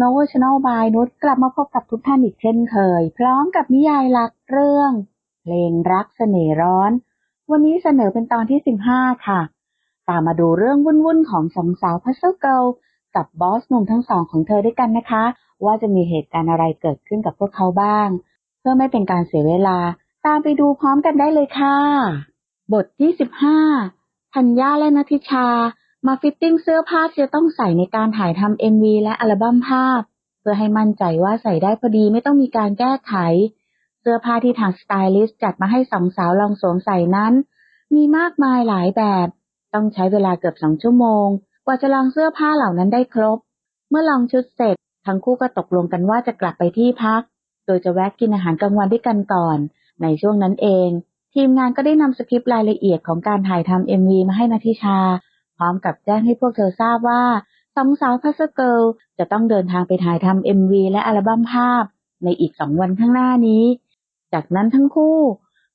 สวัสดีค่ะ Love Novel Channel by นุชกลับมาพบกับทุกท่านอีกเช่นเคย พร้อมกับนิยายรักเรื่อง เพลงรักเสน่ร้อน วันนี้เสนอเป็นตอนที่ 15 ค่ะ ตามมาดูเรื่องวุ่นๆของสองสาวพัซเซิลเกิลกับบอสหนุ่มทั้งสองของเธอด้วยกันนะคะ ว่าจะมีเหตุการณ์อะไรเกิดขึ้นกับพวกเขาบ้าง เพื่อไม่เป็นการเสียเวลา ตามไปดูพร้อมกันได้เลยค่ะ บทที่ 15ธัญญาและนัทิชา มาฟิตติ้งเสื้อผ้าที่จะต้องใส่ในการถ่ายทำเอ็มวีและอัลบั้มภาพ เพื่อให้มั่นใจว่าใส่ได้พอดีไม่ต้องมีการแก้ไข เสื้อผ้าที่ทางสไตลิสต์จัดมาให้สองสาวลองสวมใส่นั้น มีมากมายหลายแบบ ต้องใช้เวลาเกือบสองชั่วโมง กว่าจะลองเสื้อผ้าเหล่านั้นได้ครบ เมื่อลองชุดเสร็จ ทั้งคู่ก็ตกลงกันว่าจะกลับไปที่พัก โดยจะแวะกินอาหารกลางวันด้วยกันก่อน ในช่วงนั้นเอง ทีมงานก็ได้นำสคริปต์รายละเอียดของการถ่ายทำเอ็มวีมาให้นาทิชา พร้อมกับแจ้งให้พวกเธอทราบว่าสองสาวพัสเกิลจะต้องเดินทางไปถ่ายทำเอ็มวีและอัลบั้มภาพ ในอีกสองวันข้างหน้านี้ จากนั้นทั้งคู่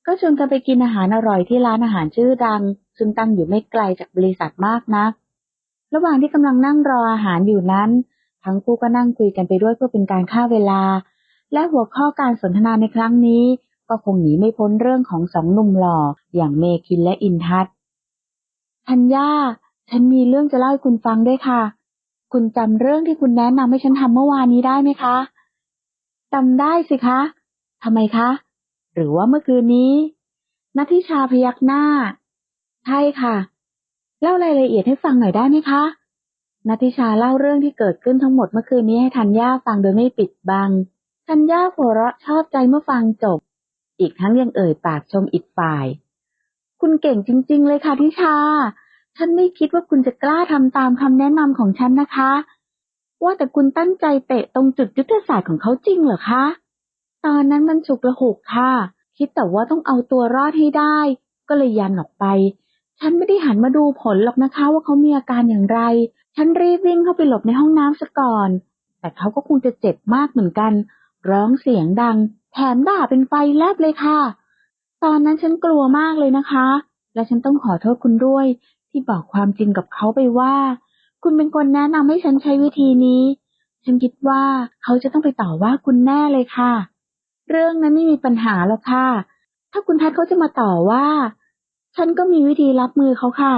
ก็ชวนกันไปกินอาหารอร่อยที่ร้านอาหารชื่อดัง ซึ่งตั้งอยู่ไม่ไกลจากบริษัทมากนัก ระหว่างที่กำลังนั่งรออาหารอยู่นั้น ทั้งคู่ก็นั่งคุยกันไปด้วยเพื่อเป็นการฆ่าเวลา และหัวข้อการสนทนาในครั้งนี้ ก็คงหนีไม่พ้นเรื่องของสองหนุ่มหล่ออย่างเมคินและอินทัศธัญญา ฉันมีเรื่องจะเล่าให้คุณฟังด้วยค่ะ คุณจำเรื่องที่คุณแนะนำให้ฉันทำเมื่อวานนี้ได้ไหมคะจำได้สิคะทำไมคะ หรือว่าเมื่อคืนนี้นัทธิชาพยักหน้า ใช่ค่ะ เล่ารายละเอียดให้ฟังหน่อยได้ไหมคะนัทธิชาเล่าเรื่องที่เกิดขึ้นทั้งหมดเมื่อคืนนี้ให้ธัญญาฟังโดยไม่ปิดบังธัญญาหัวเราะชอบใจเมื่อฟังจบ อีกทั้งยังเอ่ยปากชมอีกฝ่าย คุณเก่งจริง ๆ เลยค่ะทิชา ฉันไม่คิดว่าคุณจะกล้าทำตามคำแนะนำของฉันนะคะ ว่าแต่คุณตั้งใจเตะตรงจุดยุทธศาสตร์ของเขาจริงเหรอคะ ตอนนั้นมันฉุกละหุกค่ะ คิดแต่ว่าต้องเอาตัวรอดให้ได้ ก็เลยยันออกไป ฉันไม่ได้หันมาดูผลหรอกนะคะ ว่าเขามีอาการอย่างไร ฉันรีบวิ่งเข้าไปหลบในห้องน้ำซะก่อน แต่เขาก็คงจะเจ็บมากเหมือนกัน ร้องเสียงดัง แถมด่าเป็นไฟแลบเลยค่ะ ตอนนั้นฉันกลัวมากเลยนะคะ และฉันต้องขอโทษคุณด้วย ที่บอกความจริงกับเขาไปว่า คุณเป็นคนแนะนำให้ฉันใช้วิธีนี้ ฉันคิดว่าเขาจะต้องไปต่อว่าคุณแน่เลยค่ะ เรื่องนั้นไม่มีปัญหาหรอกค่ะ ถ้าคุณทัศน์เขาจะมาต่อว่า ฉันก็มีวิธีรับมือเขาค่ะ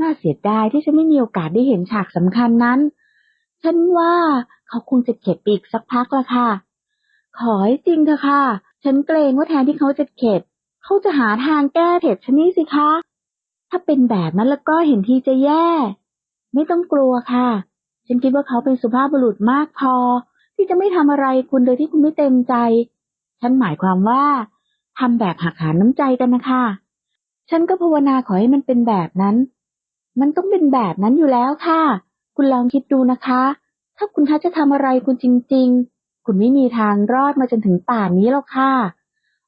น่าเสียดายที่ฉันไม่มีโอกาสได้เห็นฉากสำคัญนั้น ฉันว่าเขาคงจะเก็บปีกสักพักละค่ะ ขอให้จริงเถอะค่ะ ฉันเกรงว่าแทนที่เขาจะเข็ด เขาจะหาทางแก้เผ็ดชนี่สิคะ ถ้าเป็นแบบนั้นแล้วก็เห็นทีจะแย่ ไม่ต้องกลัวค่ะ ฉันคิดว่าเขาเป็นสุภาพบุรุษมากพอ ที่จะไม่ทำอะไรคุณโดยที่คุณไม่เต็มใจ ฉันหมายความว่าทำแบบหักหานน้ำใจกันนะคะ ฉันก็ภาวนาขอให้มันเป็นแบบนั้น มันต้องเป็นแบบนั้นอยู่แล้วค่ะ คุณลองคิดดูนะคะ ถ้าคุณทัศน์จะทำอะไรคุณจริง ๆ คุณไม่มีทางรอดมาจนถึงป่านนี้หรอกค่ะ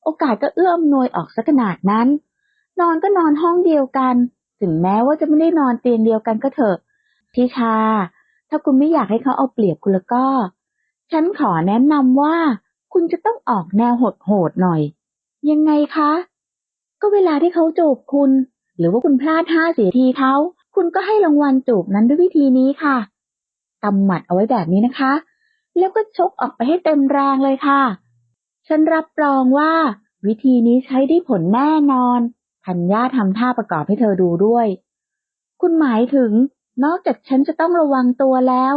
โอกาสก็เอื้อมหน่วยออกสักขนาดนั้น นอนก็นอนห้องเดียวกัน ถึงแม้ว่าจะไม่ได้นอนเตียงเดียวกันก็เถอะทิชา ถ้าคุณไม่อยากให้เขาเอาเปรียบคุณแล้วก็ ฉันขอแนะนำว่า คุณจะต้องออกแนวโหดๆหน่อย ยังไงคะ ก็เวลาที่เขาจูบคุณ หรือว่าคุณพลาดท่าเสียทีเขาคุณก็ให้รางวัลจูบนั้นด้วยวิธีนี้ค่ะกำหมัดเอาไว้แบบนี้นะคะ แล้วก็ชกออกไปให้เต็มแรงเลยค่ะ ฉันรับรองว่า วิธีนี้ใช้ได้ผลแน่นอน ธัญญาทำท่าประกอบให้เธอดูด้วย คุณหมายถึง นอกจากฉันจะต้องระวังตัวแล้ว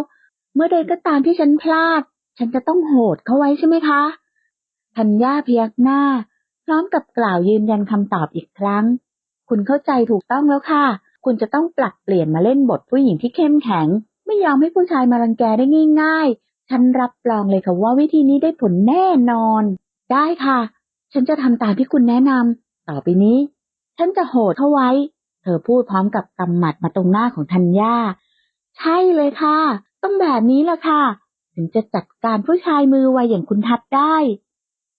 เมื่อใดก็ตามที่ฉันพลาด ฉันจะต้องโหดเขาไว้ใช่ไหมคะ ธัญญาพยักหน้า พร้อมกับกล่าวยืนยันคำตอบอีกครั้ง คุณเข้าใจถูกต้องแล้วค่ะ คุณจะต้องปรับเปลี่ยนมาเล่นบทผู้หญิงที่เข้มแข็ง ไม่ยอมให้ผู้ชายมารังแกได้ง่าย ๆ ฉันรับรองเลยค่ะว่าวิธีนี้ได้ผลแน่นอน ได้ค่ะ ฉันจะทำตามที่คุณแนะนำต่อไปนี้ ฉันจะโหดเข้าไว้ เธอพูดพร้อมกับกำหมัดมาตรงหน้าของธัญญา ใช่เลยค่ะ ต้องแบบนี้แหละค่ะ ถึงจะจัดการผู้ชายมือไวอย่างคุณทัดได้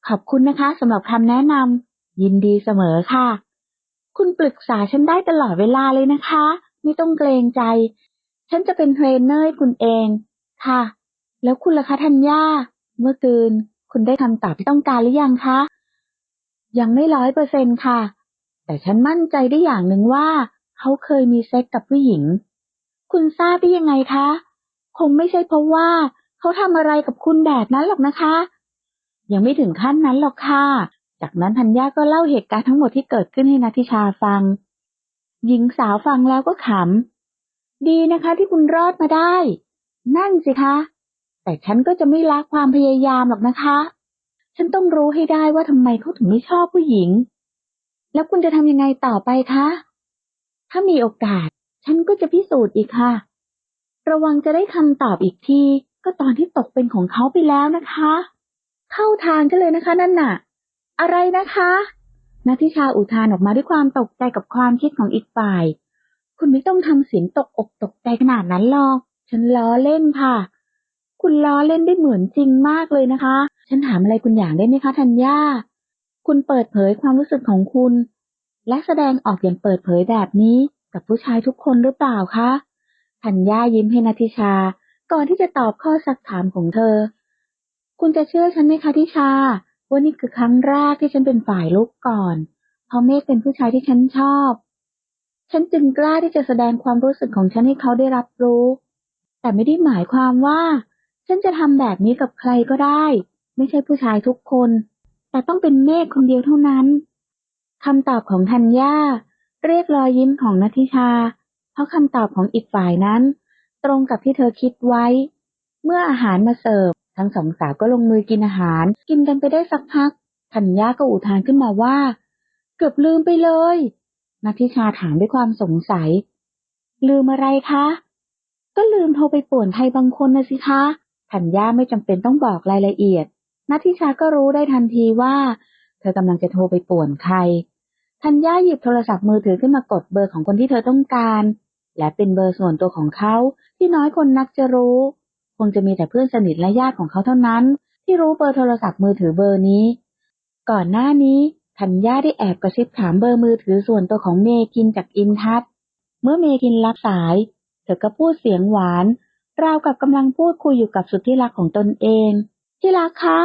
ขอบคุณนะคะสำหรับคำแนะนำยินดีเสมอค่ะ คุณปรึกษาฉันได้ตลอดเวลาเลยนะคะ ไม่ต้องเกรงใจ ฉันจะเป็นเทรนเนอร์คุณเอง ค่ะ แล้วคุณล่ะคะธัญญาเมื่อคืนคุณได้คำตอบที่ต้องการหรือยังคะ ยังไม่ร้อยเปอร์เซ็นค่ะ แต่ฉันมั่นใจได้อย่างหนึ่งว่า เขาเคยมีเซ็กกับผู้หญิง คุณทราบได้ยังไงคะ คงไม่ใช่เพราะว่า เขาทำอะไรกับคุณแบบนั้นหรอกนะคะ ยังไม่ถึงขั้นนั้นหรอกค่ะ จากนั้นธัญญาก็เล่าเหตุการณ์ทั้งหมดที่เกิดขึ้นให้นัทิชาฟัง หญิงสาวฟังแล้วก็ขำ ดีนะคะที่คุณรอดมาได้ นั่นสิคะ แต่ฉันก็จะไม่ละความพยายามหรอกนะคะ ฉันต้องรู้ให้ได้ว่าทำไมเขาถึงไม่ชอบผู้หญิง แล้วคุณจะทำยังไงต่อไปคะ ถ้ามีโอกาส ฉันก็จะพิสูจน์อีกค่ะ ระวังจะได้คำตอบอีกที ก็ตอนที่ตกเป็นของเขาไปแล้วนะคะ เข้าทางกันเลยนะคะนั่นน่ะ อะไรนะคะนัทิชาอุทานออกมาด้วยความตกใจกับความคิดของอีกฝ่าย คุณไม่ต้องทำเสียงตกอกตกใจขนาดนั้นหรอก ฉันล้อเล่นค่ะ คุณล้อเล่นได้เหมือนจริงมากเลยนะคะ ฉันถามอะไรคุณอย่างได้ไหมคะธัญญา คุณเปิดเผยความรู้สึกของคุณ และแสดงออกอย่างเปิดเผยแบบนี้กับผู้ชายทุกคนหรือเปล่าคะธัญญายิ้มให้นัทธิชา ก่อนที่จะตอบข้อสักถามของเธอ คุณจะเชื่อฉันไหมคะทิชาว่านี่คือครั้งแรกที่ฉันเป็นฝ่ายลุกก่อน เพราะเมฆเป็นผู้ชายที่ฉันชอบ ฉันจึงกล้าที่จะแสดงความรู้สึกของฉันให้เขาได้รับรู้ แต่ไม่ได้หมายความว่า ฉันจะทำแบบนี้กับใครก็ได้ ไม่ใช่ผู้ชายทุกคน แต่ต้องเป็นเมฆคนเดียวเท่านั้นคำตอบของธัญญาเรียกรอยยิ้มของนัทิชา เพราะคำตอบของอีกฝ่ายนั้น ตรงกับที่เธอคิดไว้ เมื่ออาหารมาเสิร์ฟทั้งสองสาวก็ลงมือกินอาหาร กินกันไปได้สักพักธัญญาก็อุทานขึ้นมาว่า เกือบลืมไปเลยนัทิชาถามด้วยความสงสัย ลืมอะไรคะ ก็ลืมโทรไปป่วนใครบางคนนะสิคะธัญญาไม่จำเป็นต้องบอกรายละเอียด นัทธิชาก็รู้ได้ทันทีว่า เธอกำลังจะโทรไปป่วนใคร ธัญญาหยิบโทรศัพท์มือถือขึ้นมากดเบอร์ของคนที่เธอต้องการ และเป็นเบอร์ส่วนตัวของเขาที่น้อยคนนักจะรู้ คงจะมีแต่เพื่อนสนิทและญาติของเขาเท่านั้น ที่รู้เบอร์โทรศัพท์มือถือเบอร์นี้ ก่อนหน้านี้ธัญญาได้แอบกระซิบถามเบอร์มือถือส่วนตัวของเมกินจากอินทัศเมื่อเมกินรับสาย เธอก็พูดเสียงหวานราวกับกำลังพูดคุยอยู่กับสุดที่รักของตนเอง ที่รักคะ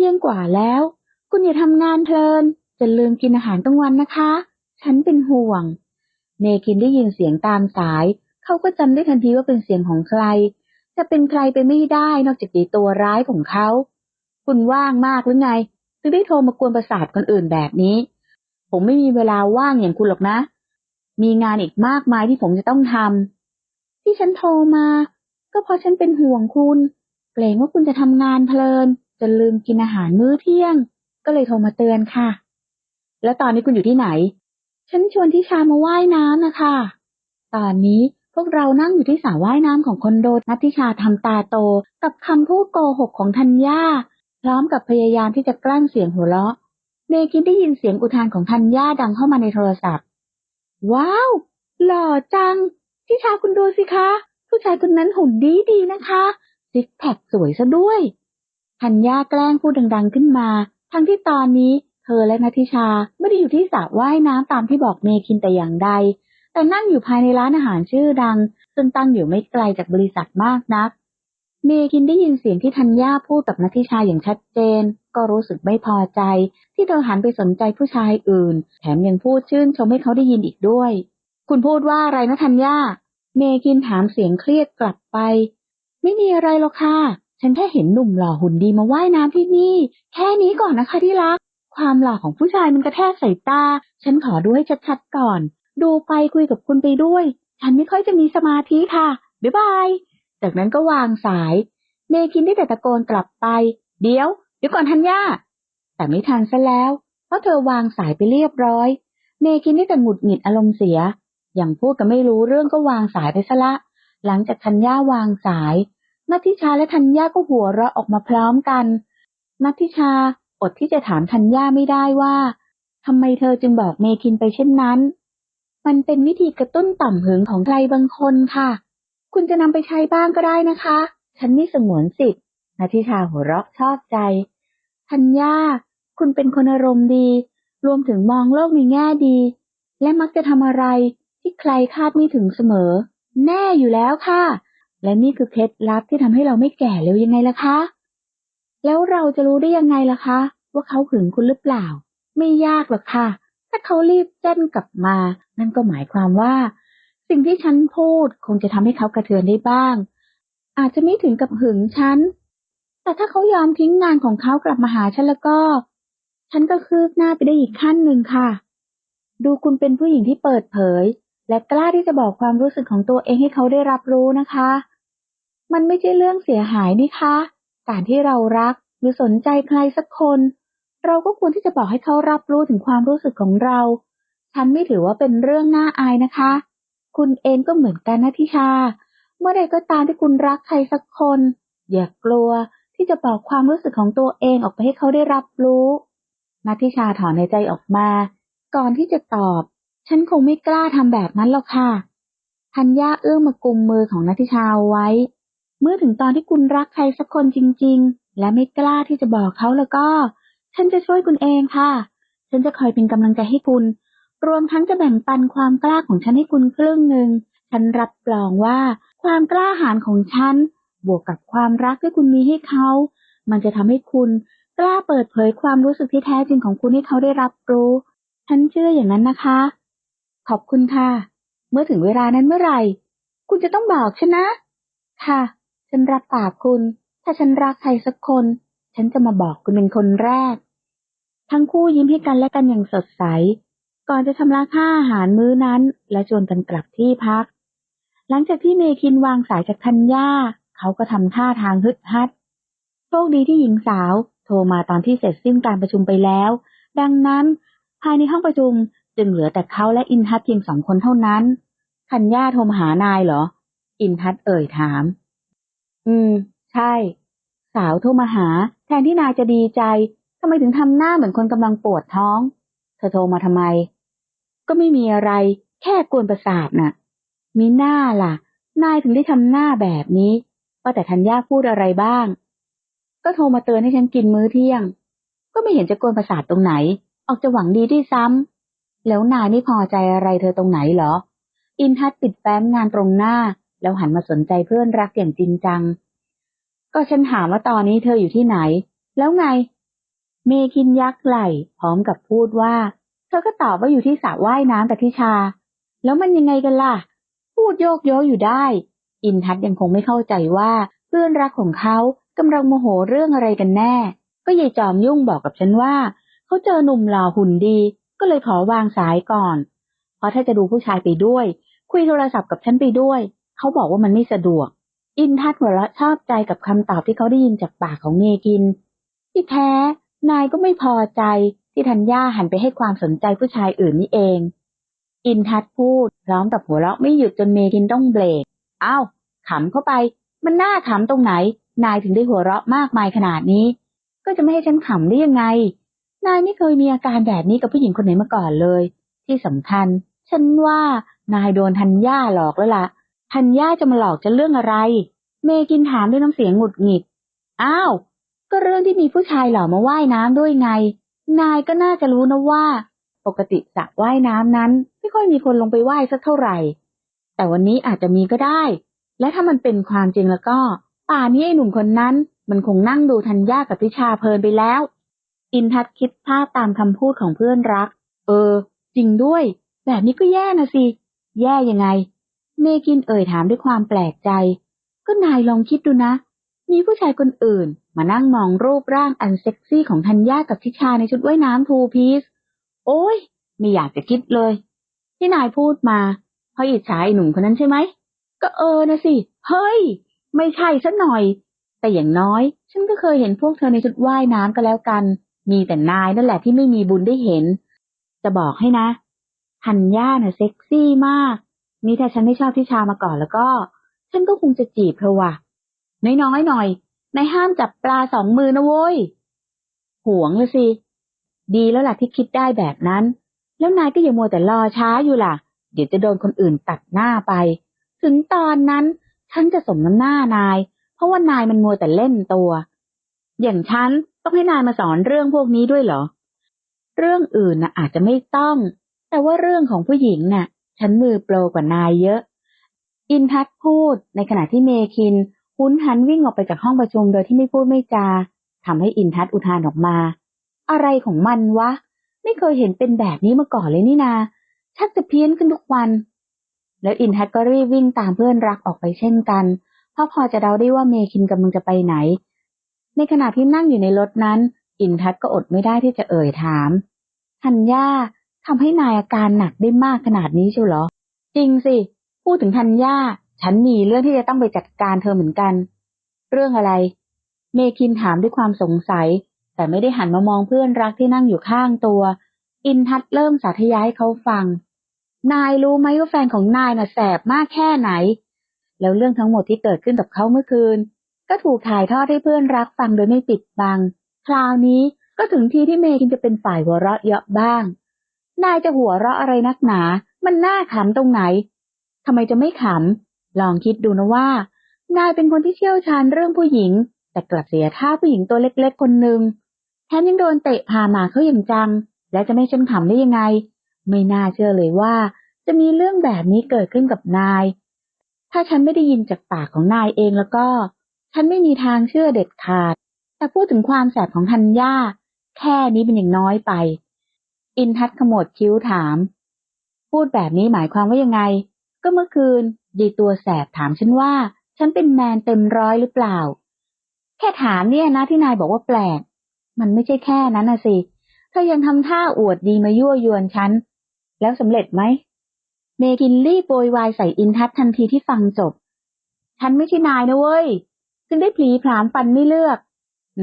เที่ยงกว่าแล้ว คุณอย่าทำงานเพลินจะลืมกินอาหารกลางวันนะคะ ฉันเป็นห่วง เมกินได้ยินเสียงตามสาย เขาก็จำได้ทันทีว่าเป็นเสียงของใคร จะเป็นใครไปไม่ได้นอกจากดีตัวร้ายของเขา คุณว่างมากหรือไงถึงได้โทรมากวนประสาทคนอื่นแบบนี้ ผมไม่มีเวลาว่างอย่างคุณหรอกนะ มีงานอีกมากมายที่ผมจะต้องทำที่ฉันโทรมา ก็เพราะฉันเป็นห่วงคุณ เกรงว่าคุณจะทำงานเพลิน จนลืมกินอาหารมื้อเที่ยง ก็เลยโทรมาเตือนค่ะ แล้วตอนนี้คุณอยู่ที่ไหน ฉันชวนทิชามาว่ายน้ำนะคะ ตอนนี้พวกเรานั่งอยู่ที่สระว่ายน้ำของคอนโดนัททิชาทำตาโตกับคำพูดโกหกของธัญญาพร้อมกับพยายามที่จะกลั้นเสียงหัวเราะ เมกินได้ยินเสียงอุทานของธัญญาดังเข้ามาในโทรศัพท์ ว้าว หล่อจัง ทิชาคุณดูสิคะ ผู้ชายคนนั้นหุ่นดีดีนะคะ ซิกแพคสวยซะด้วย ธัญญาแกล้งพูดดังๆขึ้นมา ทั้งที่ตอนนี้เธอและนัทิชาไม่ได้อยู่ที่สระว่ายน้ำตามที่บอกเมคินแต่อย่างใด แต่นั่งอยู่ภายในร้านอาหารชื่อดัง ซึ่งตั้งอยู่ไม่ไกลจากบริษัทมากนัก เมคินได้ยินเสียงที่ธัญญาพูดกับนัทิชาอย่างชัดเจน ก็รู้สึกไม่พอใจ ที่เธอหันไปสนใจผู้ชายอื่น แถมยังพูดชื่นชมให้เขาได้ยินอีกด้วย คุณพูดว่าอะไรนะธัญญาเมคินถามเสียงเครียดกลับไป ไม่มีอะไรหรอกค่ะ ฉันแค่เห็นหนุ่มหล่อหุ่นดีมาว่ายน้ำที่นี่ แค่นี้ก่อนนะคะที่รัก ความหล่อของผู้ชายมันกระแทกใส่ตา ฉันขอดูให้ชัดๆก่อน ดูไปคุยกับคุณไปด้วย ฉันไม่ค่อยจะมีสมาธิค่ะ บ๊ายบาย จากนั้นก็วางสาย เมคินได้แต่ตะโกนกลับไป เดี๋ยว เดี๋ยวก่อนทันย่า แต่ไม่ทันซะแล้ว เพราะเธอวางสายไปเรียบร้อย เมคินได้แต่หงุดหงิดอารมณ์เสีย อย่างพูดกันไม่รู้เรื่องก็วางสายไปซะละ หลังจากทัญญาวางสาย นัทธิชาและทัญญาก็หัวเราะออกมาพร้อมกัน นัทธิชาอดที่จะถามธัญญาไม่ได้ว่าทำไมเธอจึงบอกเมคินไปเช่นนั้น มันเป็นวิธีกระตุ้นต่อมหึงของใครบางคนค่ะ คุณจะนำไปใช้บ้างก็ได้นะคะ ฉันไม่สงวนสิทธิ์นาทิชาหัวเราะชอบใจ ธัญญา คุณเป็นคนอารมณ์ดี รวมถึงมองโลกในแง่ดี และมักจะทำอะไรที่ใครคาดไม่ถึงเสมอ แน่อยู่แล้วค่ะ และนี่คือเคล็ดลับที่ทำให้เราไม่แก่เร็วยังไงล่ะคะ แล้วเราจะรู้ได้ยังไงล่ะคะ ว่าเขาหึงคุณหรือเปล่า ไม่ยากหรอกค่ะ ถ้าเขารีบแจ้นกลับมา นั่นก็หมายความว่า สิ่งที่ฉันพูดคงจะทำให้เขากระเทือนได้บ้าง อาจจะไม่ถึงกับหึงฉัน แต่ถ้าเขายอมทิ้งงานของเขากลับมาหาฉันแล้วก็ ฉันก็คืบหน้าไปได้อีกขั้นหนึ่งค่ะ ดูคุณเป็นผู้หญิงที่เปิดเผย และกล้าที่จะบอกความรู้สึกของตัวเองให้เขาได้รับรู้นะคะ มันไม่ใช่เรื่องเสียหายนี่คะ การที่เรารักหรือสนใจใครสักคน เราก็ควรที่จะบอกให้เขารับรู้ถึงความรู้สึกของเรา ฉันไม่ถือว่าเป็นเรื่องน่าอายนะคะ คุณเองก็เหมือนกันนะทิชา เมื่อใดก็ตามที่คุณรักใครสักคน อย่ากลัวที่จะบอกความรู้สึกของตัวเองออกไปให้เขาได้รับรู้นัททิชาถอนในใจออกมา ก่อนที่จะตอบ ฉันคงไม่กล้าทำแบบนั้นหรอกค่ะธัญญาเอื้อมมากุมมือของนัททิชาไว้ เมื่อถึงตอนที่คุณรักใครสักคนจริง ๆ และไม่กล้าที่จะบอกเขาแล้วก็ ฉันจะช่วยคุณเองค่ะ ฉันจะคอยเป็นกำลังใจให้คุณ รวมทั้งจะแบ่งปันความกล้าของฉันให้คุณครึ่งหนึ่ง ฉันรับรองว่า ความกล้าหาญของฉัน บวกกับความรักที่คุณมีให้เขา มันจะทำให้คุณกล้าเปิดเผยความรู้สึกที่แท้จริงของคุณให้เขาได้รับรู้ ฉันเชื่ออย่างนั้นนะคะ ขอบคุณค่ะ เมื่อถึงเวลานั้นเมื่อไหร่ คุณจะต้องบอกฉันนะ ค่ะ ฉันรับปากคุณ ถ้าฉันรักใครสักคน ฉันจะมาบอกคุณเป็นคนแรก ทั้งคู่ยิ้มให้กันและกันอย่างสดใส ก่อนจะชำระค่าอาหารมื้อนั้น และชวนกันกลับที่พัก หลังจากที่เมคินวางสายจากธัญญาเขาก็ทำท่าทางฮึดฮัด โชคดีที่หญิงสาวโทรมาตอนที่เสร็จสิ้นการประชุมไปแล้ว ดังนั้น ภายในห้องประชุมจึงเหลือแต่เขาและอินทัศเพียงสองคนเท่านั้นธัญญาโทรมาหานายเหรอ อินทัศเอ่ยถาม อืม ใช่ สาวโทรมาหา แทนที่นายจะดีใจทำไมถึงทำหน้าเหมือนคนกำลังปวดท้อง เธอโทรมาทำไม ก็ไม่มีอะไร แค่กวนประสาทน่ะ มีหน้าล่ะ นายถึงได้ทำหน้าแบบนี้ ว่าแต่ธัญญาพูดอะไรบ้าง ก็โทรมาเตือนให้ฉันกินมื้อเที่ยง ก็ไม่เห็นจะกวนประสาทตรงไหน ออกจะหวังดีด้วยซ้ำแล้วนายไม่พอใจอะไรเธอตรงไหนเหรอ อินทัศน์ปิดแฟ้มงานตรงหน้า แล้วหันมาสนใจเพื่อนรักอย่างจริงจัง ก็ฉันถามว่าตอนนี้เธออยู่ที่ไหน แล้วไง เมคินยักไหล่พร้อมกับพูดว่า เธอก็ตอบว่าอยู่ที่สระว่ายน้ำกับทิชา แล้วมันยังไงกันล่ะ พูดโยกโยอยู่ได้ อินทัศน์ยังคงไม่เข้าใจว่าเพื่อนรักของเขากำลังโมโหเรื่องอะไรกันแน่ ก็ยายจอมยุ่งบอกกับฉันว่า เขาเจอหนุ่มหล่อหุ่นดี ก็เลยขอวางสายก่อน เพราะถ้าจะดูผู้ชายไปด้วย คุยโทรศัพท์กับฉันไปด้วย เขาบอกว่ามันไม่สะดวก อินทัศน์หัวเราะชอบใจกับคำตอบที่เขาได้ยินจากปากของเมกิน ที่แท้ นายก็ไม่พอใจที่ธัญญาหันไปให้ความสนใจผู้ชายอื่นนี่เอง อินทัศน์พูดพร้อมกับหัวเราะไม่หยุดจนเมกินต้องเบรกอ้าวขำเข้าไป มันน่าขำตรงไหน นายถึงได้หัวเราะมากมายขนาดนี้ ก็จะไม่ให้ฉันขำได้ยังไง นายไม่เคยมีอาการแบบนี้กับผู้หญิงคนไหนมาก่อนเลย ที่สำคัญ ฉันว่านายโดนธัญญาหลอกแล้วล่ะ ธัญญาจะมาหลอกจะเรื่องอะไร เมกินถามด้วยน้ำเสียงหงุดหงิด อ้าว ก็เรื่องที่มีผู้ชายหล่อมาว่ายน้ำด้วยไง นายก็น่าจะรู้นะว่า ปกติสระว่ายน้ำนั้น ไม่ค่อยมีคนลงไปว่ายสักเท่าไหร่ แต่วันนี้อาจจะมีก็ได้ และถ้ามันเป็นความจริงแล้วก็ ป่านี้ไอ้หนุ่มคนนั้น มันคงนั่งดูธัญญากับพิชาเพลินไปแล้ว อินทัศน์คิดภาพตามคำพูดของเพื่อนรัก เออ จริงด้วย แบบนี้ก็แย่นะสิ แย่ยังไง เมกินเอ่ยถามด้วยความแปลกใจ ก็นายลองคิดดูนะ มีผู้ชายคนอื่น มานั่งมองรูปร่างอันเซ็กซี่ของธัญญากับทิชาในชุดว่ายน้ำทูพีซโอ้ยไม่อยากจะคิดเลย ที่นายพูดมาเพราะอิจฉาไอ้หนุ่มคนนั้นใช่ไหม ก็เออนะสิ เฮ้ย ไม่ใช่สัหน่อย แต่อย่างน้อย ฉันก็เคยเห็นพวกเธอในชุดว่ายน้ำก็แล้วกัน มีแต่นายนั่นแหละที่ไม่มีบุญได้เห็น จะบอกให้นะธัญญาเน่ะเซ็กซี่มาก นี่ถ้าฉันไม่ชอบทิชามาก่อนแล้วก็ ฉันก็คงจะจีบเธอว่ะ น้อยๆหน่อยนายห้ามจับปลาสองมือนะโว้ยห่วงเลยสิ ดีแล้วล่ะที่คิดได้แบบนั้น แล้วนายก็อย่ามัวแต่รอช้าอยู่ล่ะ เดี๋ยวจะโดนคนอื่นตัดหน้าไป ถึงตอนนั้นฉันจะสมน้ำหน้านาย เพราะว่านายมันมัวแต่เล่นตัว อย่างฉันต้องให้นายมาสอนเรื่องพวกนี้ด้วยเหรอ เรื่องอื่นน่ะอาจจะไม่ต้อง แต่ว่าเรื่องของผู้หญิงน่ะ ฉันมือโปรกว่านายเยอะ อินทัศพูดในขณะที่เมคินหุนหันวิ่งออกไปจากห้องประชุมโดยที่ไม่พูดไม่จาทำให้อินทัศอุทานออกมา อะไรของมันวะ ไม่เคยเห็นเป็นแบบนี้มาก่อนเลยนี่นา ชักจะเพี้ยนขึ้นทุกวัน แล้วอินทัศก็รีบวิ่งตามเพื่อนรักออกไปเช่นกันเพราะพอจะเดาได้ว่าเมคินกำลังจะไปไหน ในขณะที่นั่งอยู่ในรถนั้น อินทัศก็อดไม่ได้ที่จะเอ่ยถามธัญญา ทำให้นายอาการหนักได้มากขนาดนี้เชียวเหรอ จริงสิ พูดถึงธัญญาฉันมีเรื่องที่จะต้องไปจัดการเธอเหมือนกัน เรื่องอะไร เมคินถามด้วยความสงสัย แต่ไม่ได้หันมามองเพื่อนรักที่นั่งอยู่ข้างตัว อินทัศน์เริ่มสาธยายให้เขาฟัง นายรู้ไหมว่าแฟนของนายน่ะแสบมากแค่ไหน แล้วเรื่องทั้งหมดที่เกิดขึ้นกับเขาเมื่อคืน ก็ถูกถ่ายทอดให้เพื่อนรักฟังโดยไม่ปิดบัง คราวนี้ก็ถึงทีที่เมคินจะเป็นฝ่ายหัวเราะเยาะบ้าง นายจะหัวเราะอะไรนักหนา มันน่าขำตรงไหนทำไมจะไม่ขำ ลองคิดดูนะว่า นายเป็นคนที่เชี่ยวชาญเรื่องผู้หญิง แต่กลับเสียท่าผู้หญิงตัวเล็กๆคนหนึ่งแถมยังโดนเตะพามาเขาอย่างจัง และจะไม่ฉันขำได้ยังไง ไม่น่าเชื่อเลยว่า จะมีเรื่องแบบนี้เกิดขึ้นกับนาย ถ้าฉันไม่ได้ยินจากปากของนายเองแล้วก็ ฉันไม่มีทางเชื่อเด็ดขาด แต่พูดถึงความแสบของทัญญาแค่นี้เป็นอย่างน้อยไป อินทัศขมวดคิ้วถาม พูดแบบนี้หมายความว่ายังไง ก็เมื่อคืนยีตัวแสบถามฉันว่า ฉันเป็นแมนเต็มร้อยหรือเปล่า แค่ถามเนี่ยนะที่นายบอกว่าแปลก มันไม่ใช่แค่นั้นนะสิเธอยังทำท่าอวดดีมายั่วยวนฉัน แล้วสำเร็จไหม เมกินรีบโวยวายใส่อินทัศทันทีที่ฟังจบ ฉันไม่ใช่นายนะเว้ยจึงได้พลีผลามฟันไม่เลือก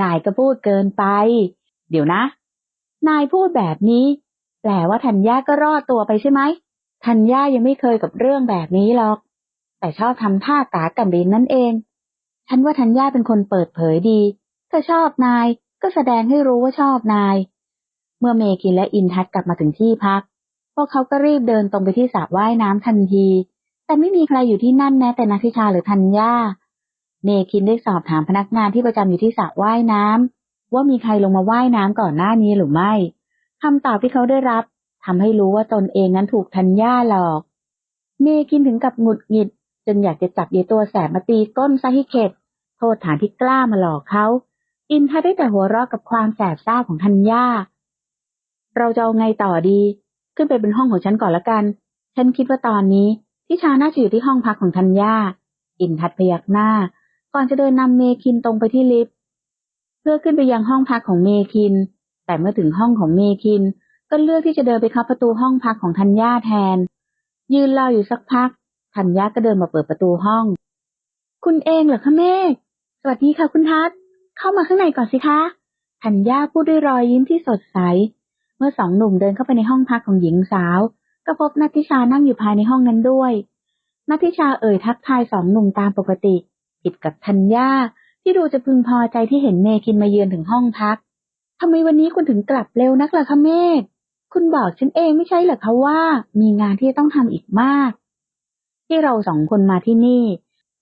นายก็พูดเกินไป เดี๋ยวนะ นายพูดแบบนี้ แปลว่าธัญญาก็รอดตัวไปใช่ไหมธัญญายังไม่เคยกับเรื่องแบบนี้หรอก แต่ชอบทำท่ากากันดินนั่นเอง ฉันว่าธัญญาเป็นคนเปิดเผยดี ถ้าชอบนายก็แสดงให้รู้ว่าชอบนาย เมื่อเมกินและอินทัศกลับมาถึงที่พัก พวกเขาก็รีบเดินตรงไปที่สระว่ายน้ำทันที แต่ไม่มีใครอยู่ที่นั่นแม้แต่นักทิชาหรือธัญญา เมคินได้สอบถามพนักงานที่ประจำอยู่ที่สระว่ายน้ำว่ามีใครลงมาว่ายน้ำก่อนหน้านี้หรือไม่ คำตอบที่เขาได้รับทำให้รู้ว่าตนเองนั้นถูกธัญญาหลอก เมคินถึงกับหงุดหงิดจนอยากจะจับเยตัวแสบมาตีก้นซะให้เข็ด โทษฐานที่กล้ามาหลอกเขาอินทัศได้แต่หัวเราะกับความแสบซ่าของธัญญา เราจะเอาไงต่อดี ขึ้นไปเป็นห้องของฉันก่อนละกัน ฉันคิดว่าตอนนี้ทิชาน่าจะอยู่ที่ห้องพักของธัญญา อินทัศพยักหน้า ก่อนจะเดินนำเมคินตรงไปที่ลิฟต์ เพื่อขึ้นไปยังห้องพักของเมคิน แต่เมื่อถึงห้องของเมคิน ก็เลือกที่จะเดินไปเคาะประตูห้องพักของธัญญาแทน ยืนรออยู่สักพักธัญญาก็เดินมาเปิดประตูห้อง คุณเองเหรอคะเมฆสวัสดีค่ะคุณทัศเข้ามาข้างในก่อนสิคะธัญญาพูดด้วยรอยยิ้มที่สดใส เมื่อสองหนุ่มเดินเข้าไปในห้องพักของหญิงสาว ก็พบนัทธิชานั่งอยู่ภายในห้องนั้นด้วยนัทธิชาเอ่ยทักทายสองหนุ่มตามปกติ ผิดกับธัญญาที่ดูจะพึงพอใจที่เห็นเมคินมาเยือนถึงห้องพัก ทำไมวันนี้คุณถึงกลับเร็วนักล่ะคะเมฆคุณบอกฉันเองไม่ใช่เหรอคะว่า มีงานที่ต้องทำอีกมาก ที่เราสองคนมาที่นี่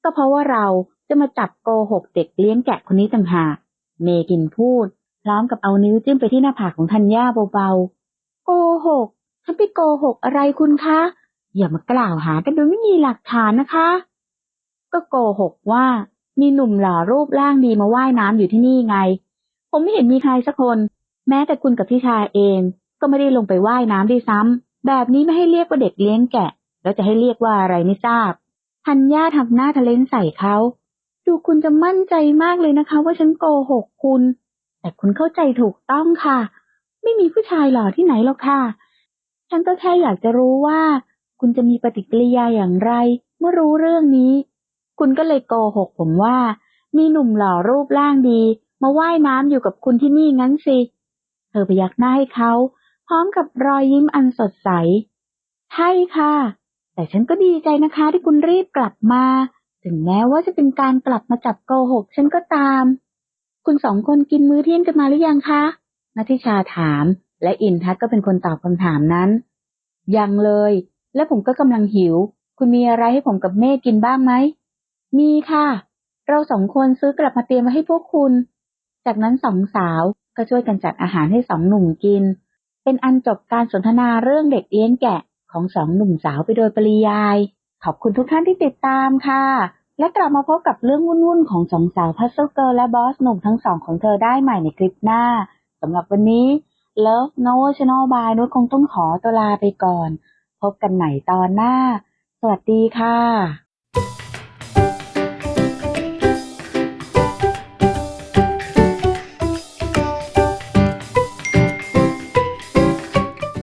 ก็เพราะว่าเราจะมาจับโกหกเด็กเลี้ยงแกะคนนี้ต่างหากเมกินพูด พร้อมกับเอานิ้วจิ้มไปที่หน้าผากของธัญญาเบาๆ โกหก ฉันไปโกหกอะไรคุณคะ อย่ามากล่าวหากันโดยไม่มีหลักฐานนะคะ ก็โกหกว่ามีหนุ่มหล่อรูปร่างดีมาว่ายน้ำอยู่ที่นี่ไง ผมไม่เห็นมีใครสักคน แม้แต่คุณกับพี่ชายเอง ก็ไม่ได้ลงไปว่ายน้ำด้วยซ้ำแบบนี้ไม่ให้เรียกว่าเด็กเลี้ยงแกะ แล้วจะให้เรียกว่าอะไรไม่ทราบธัญญาทำหน้าทะเลนใส่เขา ดูคุณจะมั่นใจมากเลยนะคะ ว่าฉันโกหกคุณ แต่คุณเข้าใจถูกต้องค่ะ ไม่มีผู้ชายหล่อที่ไหนหรอกค่ะ ฉันก็แค่อยากจะรู้ว่า คุณจะมีปฏิกิริยาอย่างไร เมื่อรู้เรื่องนี้ คุณก็เลยโกหกผมว่า มีหนุ่มหล่อรูปร่างดี มาว่ายน้ำอยู่กับคุณที่นี่งั้นสิ เธอพยักหน้าให้เขา พร้อมกับรอยยิ้มอันสดใส ใช่ค่ะ แต่ฉันก็ดีใจนะคะที่คุณรีบกลับมา ถึงแม้ว่าจะเป็นการกลับมาจับโกหกฉันก็ตาม คุณสองคนกินมื้อเที่ยงกันมาหรือยังคะนัทิชาถาม และอินทัศก็เป็นคนตอบคำถามนั้น ยังเลย และผมก็กำลังหิว คุณมีอะไรให้ผมกับเมฆกินบ้างไหม มีค่ะ เราสองคนซื้อกลับมาเตรียมมาให้พวกคุณ จากนั้นสองสาวก็ช่วยกันจัดอาหารให้สองหนุ่มกิน เป็นอันจบการสนทนาเรื่องเด็กเลี้ยงแกะของสองหนุ่มสาวไปโดยปริยาย ขอบคุณทุกท่านที่ติดตามค่ะ และกลับมาพบกับเรื่องวุ่นๆของสองสาวพัซเซิลเกิร์ลและบอสหนุ่มทั้งสองของเธอได้ใหม่ในคลิปหน้าสำหรับวันนี้ Love No Channel by นุชคงต้องขอตัวลาไปก่อน พบกันใหม่ตอนหน้า สวัสดีค่ะ